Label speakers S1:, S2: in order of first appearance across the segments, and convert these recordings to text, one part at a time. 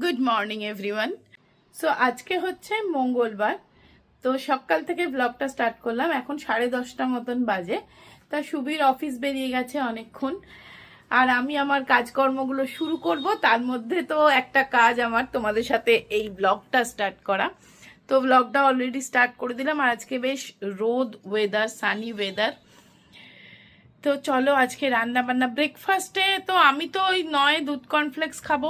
S1: Good morning everyone so আজকে হচ্ছে মঙ্গলবার। তো সকাল থেকে ব্লগটা স্টার্ট করলাম। এখন সাড়ে দশটা মতন বাজে। তা সুবীর অফিস বেরিয়ে গেছে অনেকক্ষণ। আর আমি আমার কাজকর্মগুলো শুরু করব। তার মধ্যে তো একটা কাজ আমার তোমাদের সাথে এই ব্লগটা স্টার্ট করা। তো ব্লগটা অলরেডি স্টার্ট করে দিলাম। আর আজকে বেশ রোদ ওয়েদার সানি ওয়েদার তো চলো আজকে রান্না বান্না ব্রেকফাস্টে তো আমি তো ওই নয় দুধ কর্নফ্লেক্স খাব।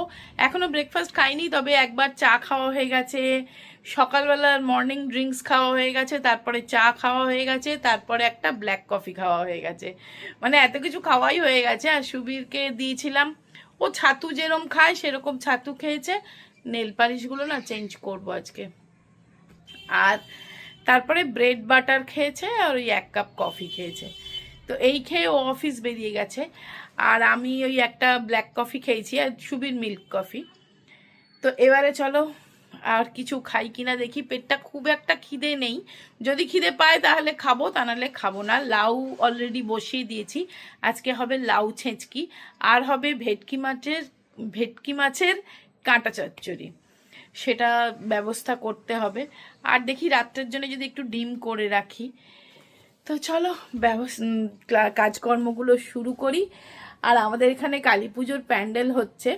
S1: এখনও ব্রেকফাস্ট খাইনি, তবে একবার চা খাওয়া হয়ে গেছে। সকালবেলার মর্নিং ড্রিঙ্কস খাওয়া হয়ে গেছে, তারপরে চা খাওয়া হয়ে গেছে, তারপরে একটা ব্ল্যাক কফি খাওয়া হয়ে গেছে। মানে এত কিছু খাওয়াই হয়ে গেছে, আর সুবীরকে দিয়েছিলাম। ও ছাতু যেরকম খায়, সেরকম ছাতু খেয়েছে। নেল পালিশগুলো না চেঞ্জ করব আজকে। আর তারপরে ব্রেড বাটার খেয়েছে, আর ওই এক কাপ কফি খেয়েছে। তো এই খেয়ে ও অফিস বেরিয়ে গেছে। আর আমি ওই একটা ব্ল্যাক কফি খেয়েছি, আর সুবীর মিল্ক কফি তো এবারে চলো, আর কিছু খাই কিনা দেখি। পেটটা খুব একটা খিদে নেই। যদি খিদে পায় তাহলে খাব, তা নাহলে খাব না। লাউ অলরেডি বসিয়ে দিয়েছি। আজকে হবে লাউ ছেঁচকি, আর হবে ভেটকি মাছের ভেটকি মাছের কাঁটা চচ্চড়ি। সেটা ব্যবস্থা করতে হবে। আর দেখি রাত্রের জন্য যদি একটু ডিম করে রাখি। তো চলো কাজকর্মগুলো শুরু করি। আর আমাদের এখানে কালী পুজোর প্যান্ডেল হচ্ছে।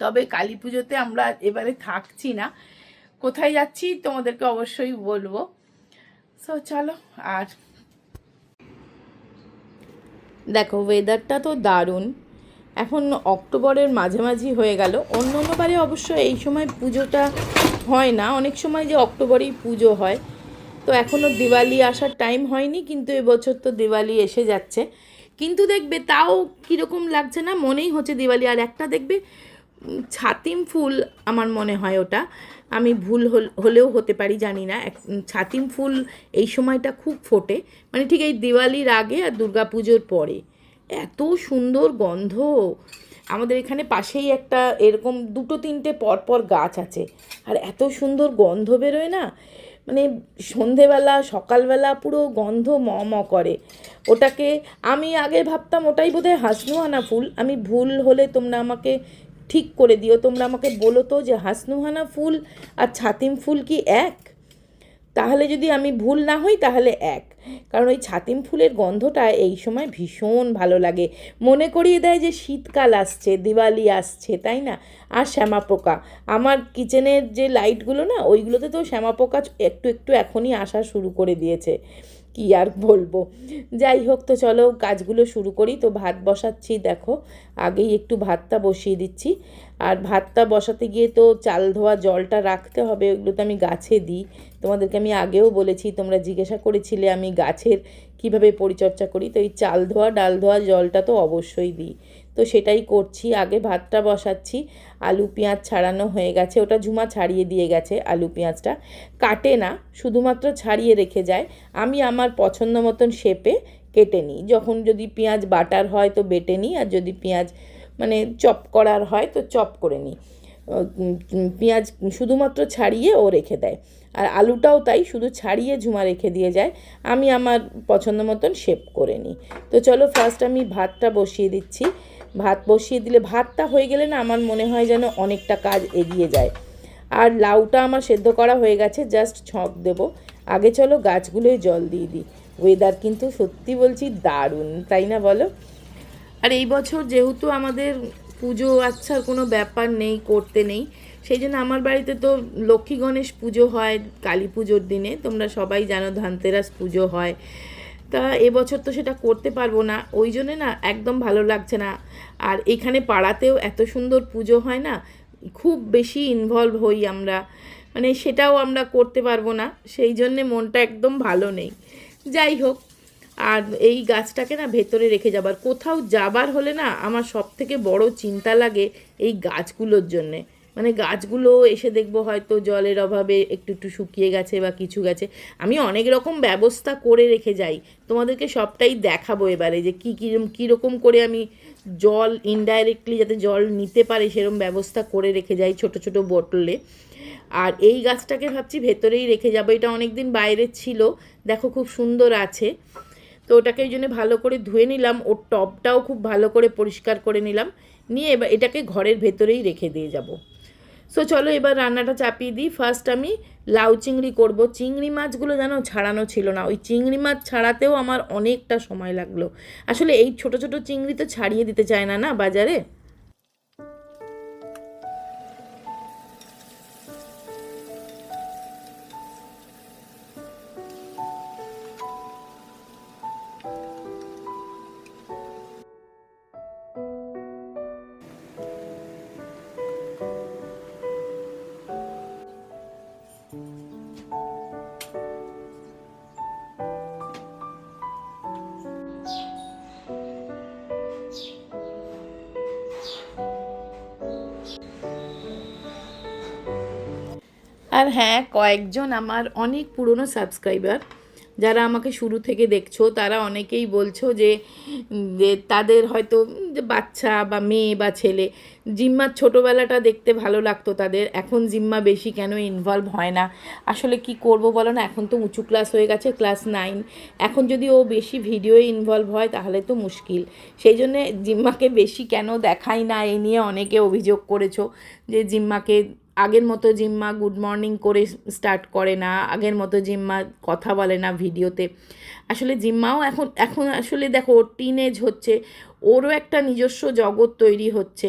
S1: তবে কালী পুজোতে আমরা এবারে থাকছি না। কোথায় যাচ্ছি তোমাদেরকে অবশ্যই বলব। সো চলো, আর দেখো ওয়েদারটা তো দারুণ। এখন অক্টোবরের মাঝামাঝি হয়ে গেল। অন্য অন্যবারে অবশ্য এই সময় পুজোটা হয় না। অনেক সময় যে অক্টোবরেই পুজো হয়। তো এখনও দিওয়ালি আসার টাইম হয়নি, কিন্তু এবছর তো দিওয়ালি এসে যাচ্ছে। কিন্তু দেখবে তাও কীরকম লাগছে না, মনেই হচ্ছে দিওয়ালি। আর একটা দেখবে ছাতিম ফুল আমার মনে হয় ওটা। আমি ভুল হল- হলেও হতে পারি, জানি না। এক- ছাতিম ফুল এই সময়টা খুব ফোটে। মানে ঠিক এই দিওয়ালির আগে আর দুর্গা পুজোর পরে। এত সুন্দর গন্ধ। আমাদের এখানে পাশেই একটা এরকম দুটো তিনটে পরপর গাছ আছে। আর এত সুন্দর গন্ধ বেরোয় না। মানে সন্ধেবেলা, সকালবেলা পুরো গন্ধ ম ম করে। ওটাকে আমি আগে ভাবতাম ওটাই বোধহয় হাসনুহানা ফুল। আমি ভুল হলে তোমরা আমাকে ঠিক করে দিও। তোমরা আমাকে বলো তো যে হাসনুহানা ফুল আর ছাতিম ফুল কি এক? তাহলে যদি আমি ভুল না হই, তাহলে এক। কারণ ওই ছাতিম ফুলের গন্ধটা এই সময় ভীষণ ভালো লাগে। মনে করিয়ে দেয় যে শীতকাল আসছে, দিওয়ালি আসছে, তাই না? আর শ্যামা পোকা। আমার কিচেনের যে লাইটগুলো না, ওইগুলোতে তো শ্যামাপোকা একটু একটু এখনই আসা শুরু করে দিয়েছে। কি আর বলব? যাই হোক তো চলো কাজগুলো শুরু করি। তো ভাত বসাচ্ছি, দেখো। আগেই একটু ভাতটা বসিয়ে দিচ্ছি। আর ভাতটা বসাতে গিয়ে তো চাল ধোয়া, জলটা রাখতে হবে, ওগুলো তো আমি গাছে দিই। তোমাদেরকে আমি আগেও বলেছি, তোমরা জিজ্ঞাসা করেছিলে আমি গাছের কীভাবে পরিচর্যা করি। তো এই চাল ধোয়া, ডাল ধোয়া, জলটা তো অবশ্যই দিই। তো সেটাই করছি। আগে ভাতটা বসাচ্ছি। আলু, পেঁয়াজ ছাড়ানো হয়ে গেছে। ওটা ঝুমা ছাড়িয়ে দিয়ে গেছে আলু, পেঁয়াজটা। কাটে না, শুধুমাত্র ছাড়িয়ে রেখে যায়। আমি আমার পছন্দ মতন শেপে কেটে নিই। যখন যদি পেঁয়াজ বাটার হয় তো বেটে নিই, আর যদি পেঁয়াজ মানে চপ করার হয় তো চপ করে নিই। পেঁয়াজ শুধুমাত্র ছাড়িয়ে ও রেখে দেয়। আর আলুটাও তাই, শুধু ছাড়িয়ে ঝুমা রেখে দিয়ে যায়। আমি আমার পছন্দ মতন শেপ করে নিই। তো চলো ফার্স্ট আমি ভাতটা বসিয়ে দিচ্ছি। ভাত বসিয়ে দিলে, ভাতটা হয়ে গেলে না আমার মনে হয় যেন অনেকটা কাজ এগিয়ে যায়। আর লাউটা আমার সেদ্ধ করা হয়ে গেছে জাস্ট ছক দেব। আগে চলো গাছগুলোয় জল দিয়ে দিই। ওয়েদার কিন্তু সত্যি বলছি দারুণ, তাই না বলো? আর এই বছর যেহেতু আমাদের পুজো আচ্ছার কোনো ব্যাপার নেই, করতে নেই, সেই জন্য আমার বাড়িতে তো লক্ষ্মী গণেশ পুজো হয়, কালী পুজোর দিনে, তোমরা সবাই জানো ধানতেরাস পুজো হয়। তা এবছর তো সেটা করতে পারব না। ওই জন্যে না একদম ভালো লাগছে না। আর এখানে পাড়াতেও এত সুন্দর পুজো হয় না, খুব বেশি ইনভলভ হই আমরা। মানে সেটাও আমরা করতে পারব না, সেই জন্যে মনটা একদম ভালো নেই। যাই হোক, আর এই গাছটাকে না ভেতরে রেখে যাবার কোথাও যাবার হলে না আমার সব থেকে বড় চিন্তা লাগে এই গাছগুলোর জন্যে। মানে গাছগুলো এসে দেখব হয়তো জলের অভাবে একটু একটু শুকিয়ে গেছে বা কিছু গেছে। আমি অনেক রকম ব্যবস্থা করে রেখে যাই। তোমাদেরকে সবটাই দেখাবো এবারে যে কী কীরকম কীরকম করে আমি জল ইনডাইরেক্টলি যাতে জল নিতে পারে সেরকম ব্যবস্থা করে রেখে যাই ছোট ছোট বোটলে আর এই গাছটাকে ভাবছি ভেতরেই রেখে যাব। এটা অনেক দিন বাইরে ছিল। দেখো খুব সুন্দর আছে। তো ওটাকে ওই জন্য ভালো করে ধুয়ে নিলাম। ওর টবটাও খুব ভালো করে পরিষ্কার করে নিলাম। নিয়ে এবার এটাকে ঘরের ভেতরেই রেখে দিয়ে যাব। সো চলো এবার রান্নাটা চাপিয়ে দিই। ফার্স্ট আমি লাউ চিংড়ি করব। চিংড়ি মাছগুলো যেন ছাড়ানো ছিল না। ওই চিংড়ি মাছ ছাড়াতেও আমার অনেকটা সময় লাগল। আসলে এই ছোট ছোট চিংড়ি তো ছাড়িয়ে দিতে চায় না না বাজারে? আর হ্যাঁ কয়েকজন আমার অনেক পুরনো সাবস্ক্রাইবার যারা আমাকে শুরু থেকে দেখছ, তারা অনেকেই বলছো যে তাদের হয়তো বাচ্চা বা মেয়ে বা ছেলে, জিম্মার ছোটোবেলাটা দেখতে ভালো লাগতো তাদের, এখন জিম্মা বেশি কেন ইনভলভ হয় না? আসলে কি করব বলো না, এখন তো উঁচু ক্লাস হয়ে গেছে ক্লাস নাইন এখন যদি ও বেশি ভিডিওয়ে ইনভলভ হয়, তাহলে তো মুশকিল। সেই জন্যে জিম্মাকে বেশি কেন দেখাই না এই নিয়ে অনেকে অভিযোগ করেছ, যে জিম্মাকে আগের মতো জিম্মা গুড মর্নিং করে স্টার্ট করে না, আগের মতো জিম্মা কথা বলে না ভিডিওতে। আসলে জিম্মাও এখন এখন আসলে দেখো ওর টিনেজ হচ্ছে, ওরও একটা নিজস্ব জগৎ তৈরি হচ্ছে।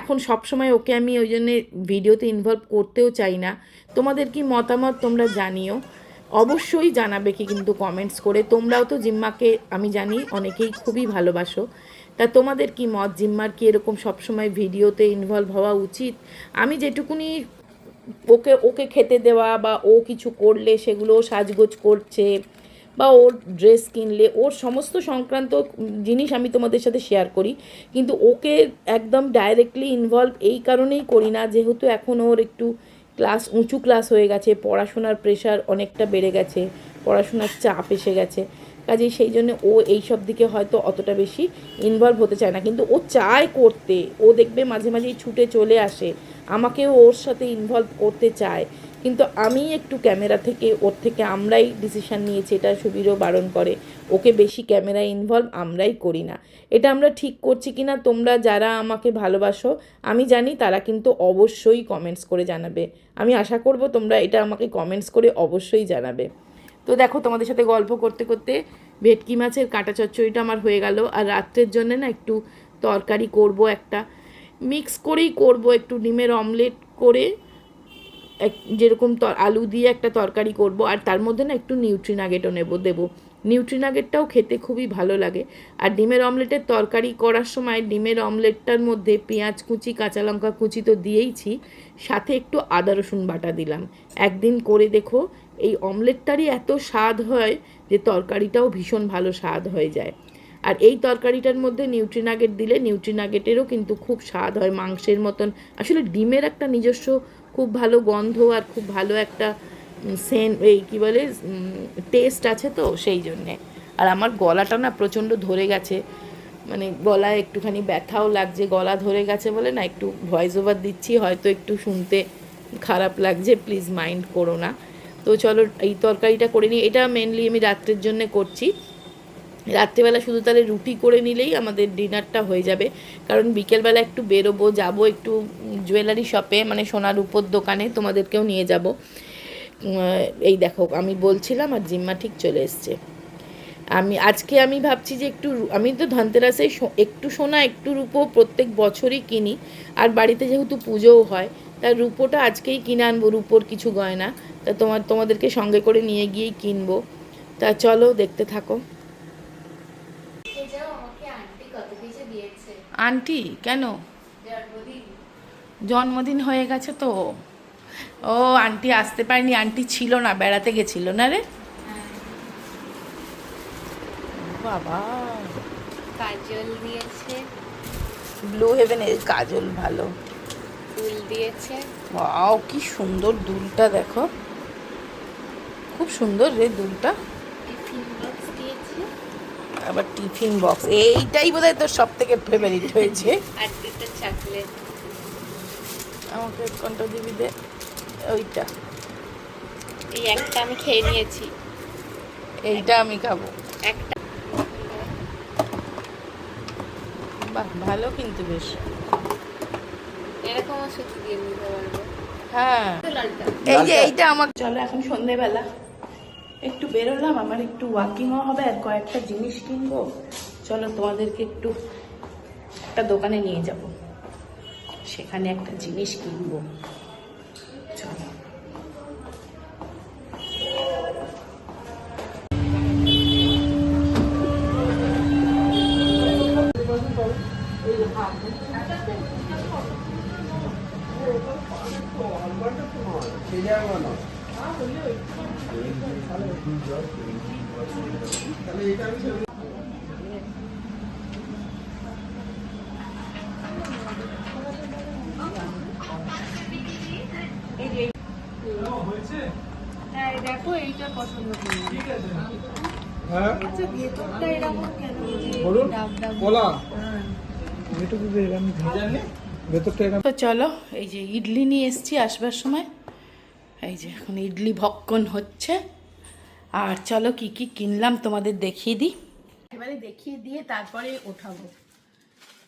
S1: এখন সবসময় ওকে আমি ওই জন্যে ভিডিওতে ইনভলভ করতেও চাই না। তোমাদের কি মতামত তোমরা জানিও। অবশ্যই জানাবে কি কিন্তু কমেন্টস করে। তোমরাও তো জিম্মাকে, আমি জানি, অনেকেই খুবই ভালোবাসো। তা তোমাদের কি মত? জিম্মার কি এরকম সবসময় ভিডিওতে ইনভলভ হওয়া উচিত? আমি যেটুকুনি ওকে ওকে খেতে দেওয়া বা ও কিছু করলে সেগুলো সাজগোজ করছে বা ওর ড্রেস কিনলে, ওর সমস্ত সংক্রান্ত জিনিস আমি তোমাদের সাথে শেয়ার করি। কিন্তু ওকে একদম ডাইরেক্টলি ইনভলভ এই কারণেই করি না, যেহেতু এখন ওর একটু ক্লাস উঁচু ক্লাস হয়ে গেছে, পড়াশোনার প্রেশার অনেকটা বেড়ে গেছে, পড়াশোনার চাপ এসে গেছে। কাজেই সেই জন্য ও এই সব দিকে হয়তো অতটা বেশি ইনভলভ হতে চায় না। কিন্তু ও চায় করতে। ও দেখবে মাঝে মাঝেই ছুটে চলে আসে। আমাকেও ওর সাথে ইনভলভ করতে চায়। কিন্তু আমি একটু ক্যামেরা থেকে, ওর থেকে আমরাই ডিসিশান নিয়েছি, এটা সুবীরও বারণ করে। ওকে বেশি ক্যামেরায় ইনভলভ আমরাই করি না। এটা আমরা ঠিক করছি কি না তোমরা যারা আমাকে ভালোবাসো, আমি জানি তারা কিন্তু অবশ্যই কমেন্টস করে জানাবে। আমি আশা করব তোমরা এটা আমাকে কমেন্টস করে অবশ্যই জানাবে। তো দেখো, তোমাদের সাথে গল্প করতে করতে ভেটকি মাছের কাঁটা চচ্চড়িটা আমার হয়ে গেল। আর রাত্রের জন্য না একটু তরকারি করব একটা। মিক্স করেই করব একটু ডিমের অমলেট করে, এক যেরকম আলু দিয়ে একটা তরকারি করব। আর তার মধ্যে না একটু নিউট্রি নাগেটও নেব, দেবো। নিউট্রি নাগেটটাও খেতে খুবই ভালো লাগে। আর ডিমের অমলেটের তরকারি করার সময় ডিমের অমলেটটার মধ্যে পেঁয়াজ কুচি, কাঁচা লঙ্কা কুচি তো দিয়েইছি। সাথে একটু আদা রসুন বাটা দিলাম। একদিন করে দেখো এই অমলেটটারই এত স্বাদ হয় যে তরকারিটাও ভীষণ ভালো স্বাদ হয়ে যায়। আর এই তরকারিটার মধ্যে নিউট্রিনাগেট দিলে নিউট্রি নাগেটেরও কিন্তু খুব স্বাদ হয় মাংসের মতন। আসলে ডিমের একটা নিজস্ব খুব ভালো গন্ধ আর খুব ভালো একটা সেন, এই কী বলে টেস্ট আছে তো সেই জন্যে। আর আমার গলাটা না প্রচণ্ড ধরে গেছে। মানে গলায় একটুখানি ব্যথাও লাগছে, গলা ধরে গেছে বলে না একটু ভয়েস ওভার দিচ্ছি, হয়তো একটু শুনতে খারাপ লাগছে প্লিজ মাইন্ড করো না। তো চলো এই তরকারিটা করে নিই। এটা মেনলি আমি রাত্রের জন্য করছি। রাত্রেবেলা শুধু তাহলে রুটি করে নিলেই আমাদের ডিনারটা হয়ে যাবে। কারণ বিকেলবেলা একটু বেরোবো, যাব একটু জুয়েলারি শপে মানে সোনার উপর দোকানে তোমাদেরকেও নিয়ে যাব। এই দেখো, আমি বলছিলাম আর জিম্মা ঠিক চলে এসছে। আমি, আজকে আমি ভাবছি যে একটু আমি তো ধনতেরাসে একটু সোনা, একটু রূপো প্রত্যেক বছরই কিনি। আর বাড়িতে যেহেতু পুজোও হয় তা রূপোটা আজকেই কিনে আনব রূপোর কিছু গয়না। তা তোমার তোমাদেরকে সঙ্গে করে নিয়ে গিয়েই কিনবো। তা চলো দেখতে থাকো।
S2: আন্টি
S1: কেন?
S2: জন্মদিন।
S1: জন্মদিন হয়ে গেছে তো। ও আন্টি আসতে পারেনি। আন্টি ছিল না বেড়াতে গেছিল না রে? বাবা।
S2: কাজল দিয়েছে।
S1: ব্লু হেভেনের কাজল ভালো।
S2: ফুল দিয়েছে।
S1: ওয়াও কি সুন্দর দুলটা দেখো। খুব সুন্দর রে দুলটা। আবার টিফিন বক্স এইটাই বোধহয় তোর সব থেকে ফেভারিট হয়েছে।
S2: আর দুটো চকলেট
S1: আমাকে কোনটা দিবি দে? ওইটা।
S2: এই একটা আমি খেয়ে নিয়েছি।
S1: এইটা আমি খাব।
S2: একটা।
S1: বাহ ভালো কিন্তু বেশ।
S2: এরকমও সুতি দিয়ে নিতে পারব
S1: হ্যাঁ। এই যে এইটা আমার চলো এখন সন্ধেবেলা। একটু বেরোলাম আমার একটু ওয়াকিংও হবে আর কয়েকটা জিনিস কিনবো। চলো তোমাদেরকে একটু একটা দোকানে নিয়ে যাব। সেখানে একটা জিনিস কিনবো।
S2: দেখো এইটা পছন্দ করলাম
S3: হ্যাঁ
S2: আচ্ছা ভেতরটা এরকম কেন
S3: বলুন
S2: ডাব ডাব
S3: কলা। এরকম ভেতরটা এরকম।
S1: তো চলো এই যে ইডলি নিয়ে এসছি আসবার সময়। এই যে এখন ইডলি ভক্ষণ হচ্ছে। আর চলো কি কি কিনলাম তোমাদের দেখিয়ে দিই। এবারে দেখিয়ে দিয়ে তারপরে ওঠাবো।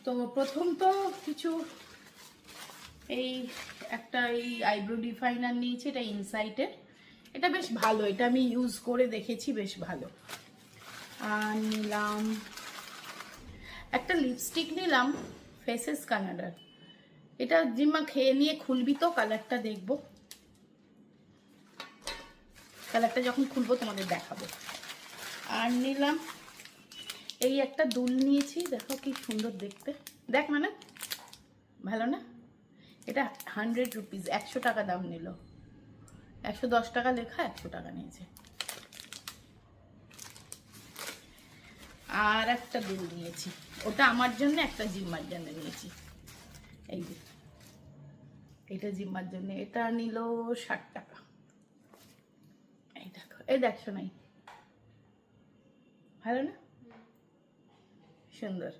S1: তো প্রথম তো কিছু এই একটা এই আইব্রো ডিফাইনার নিয়েছি, এটা ইনসাইটের এটা বেশ ভালো, এটা আমি ইউজ করে দেখেছি, বেশ ভালো। আর নিলাম, একটা লিপস্টিক নিলাম ফেসেস কানাডার এটা জিম্মা খেয়ে নিয়ে খুলবি তো কালারটা দেখব। কালারটা যখন খুলবো তোমাদের দেখাবো। আর নিলাম, এই একটা দুল নিয়েছি, দেখো কি সুন্দর দেখতে। দেখ মানে ভালো না? এটা হান্ড্রেড রুপিস একশো টাকা দাম নিল। একশো দশ টাকা লেখা, একশো টাকা নিয়েছে। আর একটা দুল নিয়েছি, ওটা আমার জন্য, একটা জিম্মার জন্য নিয়েছি। এই যে, এটা জিম্মার জন্য, এটা নিল ষাট টাকা। এই দেখো এই দেখছ নাই? ভালো না? সুন্দর।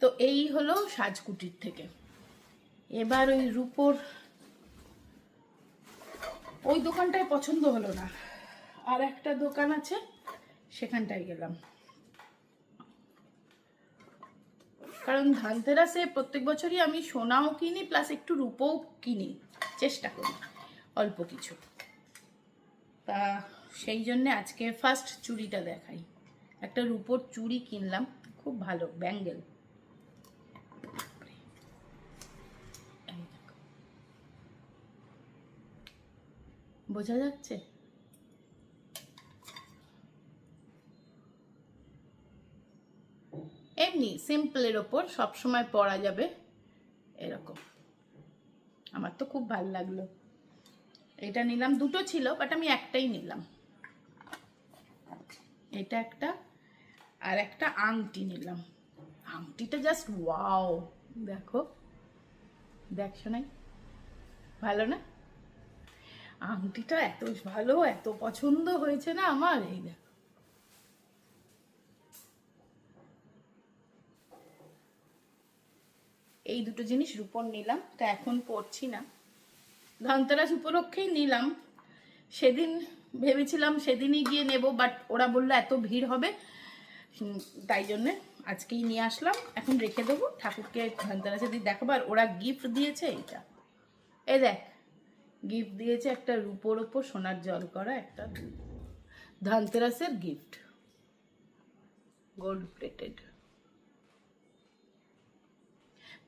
S1: তো এই হলো সাজকুটির থেকে। এবার ওই রূপোর ওই দোকানটায় পছন্দ হলো না। আর একটা দোকান আছে, সেখানটায় গেলাম। কারণ ধানতেরাসে প্রত্যেক বছরই আমি সোনাও কিনি, প্লাস একটু রূপোও কিনি। চেষ্টা করি, অল্প কিছু। তা সেই জন্য আজকে ফার্স্ট চুড়িটা দেখাই। একটা রূপোর চুড়ি কিনলাম, খুব ভালো ব্যাঙ্গেল বোঝা যাচ্ছে? এমনি সিম্পলের ওপর সবসময় পরা যাবে, এরকম। আমার তো খুব ভালো লাগল। এটা নিলাম, দুটো ছিল বাট আমি একটাই নিলাম। এটা একটা, আর একটা আংটি নিলাম। আংটিটা জাস্ট ওয়াও দেখো। দেখছ নাই ভালো না? আংটিটা এত ভালো, এত পছন্দ হয়েছে না আমার? এই দেখ। এই দুটো জিনিস রূপর নিলাম তা এখন পরছি না। ধনতেরাস উপলক্ষেই নিলাম। সেদিন ভেবেছিলাম সেদিনই গিয়ে নেব বাট ওরা বলল এত ভিড় হবে। তাই জন্যে আজকেই নিয়ে আসলাম। এখন রেখে দেবো। ঠাকুরকে ধনতেরাসের দিন দেখাবো আর ওরা গিফট দিয়েছে এইটা। এ দেখ গিফট দিয়েছে একটা রূপোর ওপর সোনার জল করা একটা ধনতেরাসের গিফট গোল্ড প্লেটেড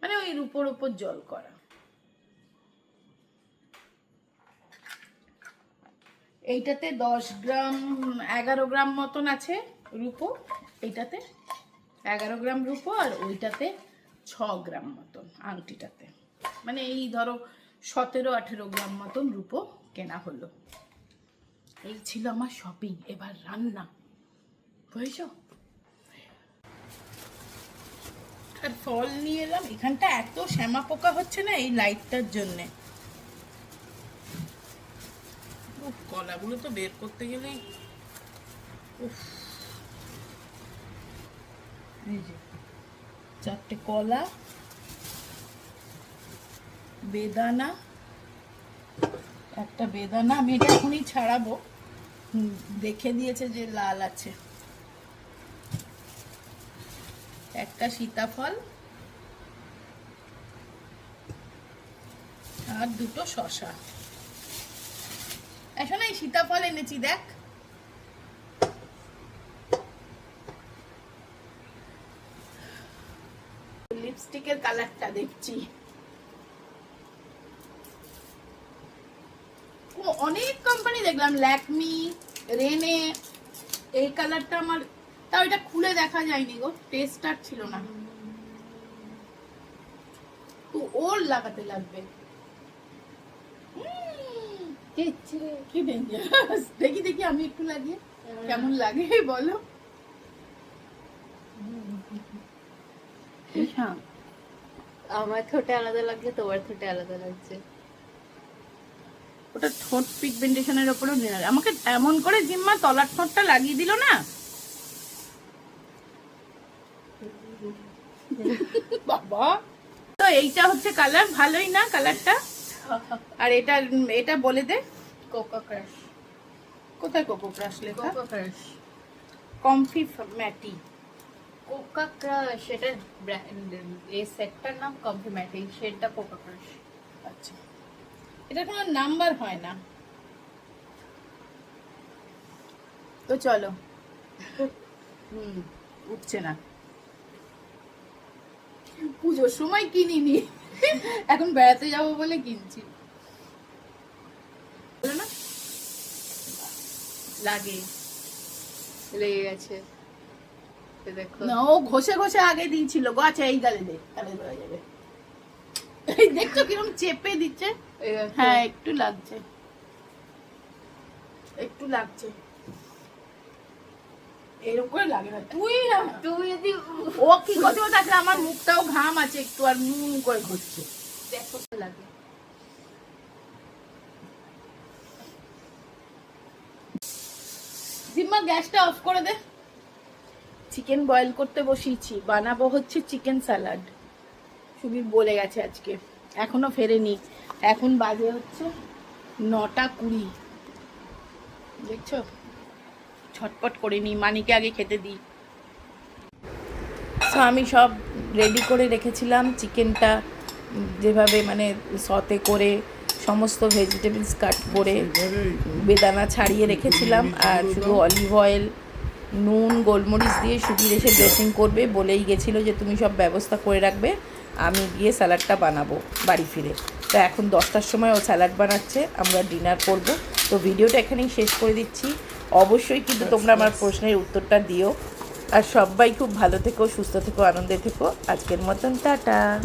S1: মানে ওই রূপোর ওপর জল করা। এইটাতে দশ গ্রাম, এগারো গ্রাম মতন আছে রূপো। এইটাতে এগারো গ্রাম রূপো আর ওইটাতে ছ গ্রাম মতন আংটিটাতে। মানে এই ধরো সতেরো, আঠেরো গ্রাম মতন রূপো কেনা হলো। এই ছিল আমার শপিং এবার রান্না। বুঝেছ? আর ফল নিয়ে এলাম। এখানটা এত শ্যামা পোকা হচ্ছে না এই লাইটটার জন্যে। কলাগুলো তো বের করতে গেলে চারটে কলা, বেদানা, একটা বেদানা, আমি এটা এখনই ছাড়াবো। দেখে দিয়েছে যে লাল আছে। একটা সীতাফল আর দুটো শশা এখন এই সীতাফল এনেছি, দেখ। লিপস্টিকের কালারটা দেখছি। অনেক কোম্পানি দেখলাম, ল্যাকমি, রেনে, এই কালারটা আমার তাও এটা খুলে দেখা যায়নি গো টেস্ট আর ছিল না। ওর লাগাতে লাগবে। কি ডেঞ্জারাস দেখি দেখি আমি একটু লাগিয়ে। কেমন লাগে বলো। হ্যাঁ
S2: আমার ঠোঁটে আলাদা লাগছে তোমার ঠোঁটে আলাদা লাগছে।
S1: ওটা ঠোঁট পিগমেন্টেশনের ওপরও আমাকে এমন করে জিম্মা তলার ঠোঁটটা লাগিয়ে দিল না? বাবা। তো এইটা হচ্ছে কালার ভালোই না কালারটা আর এটা এটা বলে দে
S2: কোকো ক্রাশ।
S1: কোথায় কোকো ক্রাশ লেখা?
S2: Coco Crush.
S1: Comfy matty.
S2: Coca Crush এটা ব্র্যান্ড এই সেটটার নাম কমপ্লিমেন্ট এই শেডটা কোকা ক্রাশ।
S1: আচ্ছা। এটা কোনো নাম্বার হয় না। তো চলো। হুম উঠছে না। পুজোর সময় কিনিনি। এখন বেড়াতে যাব বলে কিনছি। না? লাগে।
S2: লেগে গেছে। দেখো।
S1: না ও ঘষে ঘষে আগে দিয়েছিল। গো আচ্ছা এই গালে দে তাহলে ধরা যাবে। এই দেখছ কীরকম চেপে দিচ্ছে? হ্যাঁ একটু লাগছে। একটু লাগছে। গ্যাসটা অফ করে দে। চিকেন বয়েল করতে বসিয়েছি। বানাবো হচ্ছে চিকেন স্যালাড। সুবীর বলে গেছে আজকে। এখনও ফেরেনি। এখন বাজে হচ্ছে নটা কুড়ি। দেখছ? ছটপট করে নিই, মানিকে আগে খেতে দিই। সো আমি সব রেডি করে রেখেছিলাম চিকেনটা যেভাবে মানে সতে করে, সমস্ত ভেজিটেবলস কাট করে, বেদানা ছাড়িয়ে রেখেছিলাম, আর শুধু অলিভ অয়েল নুন, গোলমরিচ দিয়ে সুবির এসে ড্রেসিং করবে, বলেই গেছিল যে তুমি সব ব্যবস্থা করে রাখবে, আমি গিয়ে স্যালাডটা বানাবো বাড়ি ফিরে। তো এখন দশটার সময় ও স্যালাড বানাচ্ছে, আমরা ডিনার করব। তো ভিডিওটা এখানেই শেষ করে দিচ্ছি। অবশ্যই কিন্তু তোমরা আমার প্রশ্নের উত্তরটা দিও। আর সবাই খুব ভালো থেকো সুস্থ থেকো আনন্দে থেকো। আজকের মতন টাটা।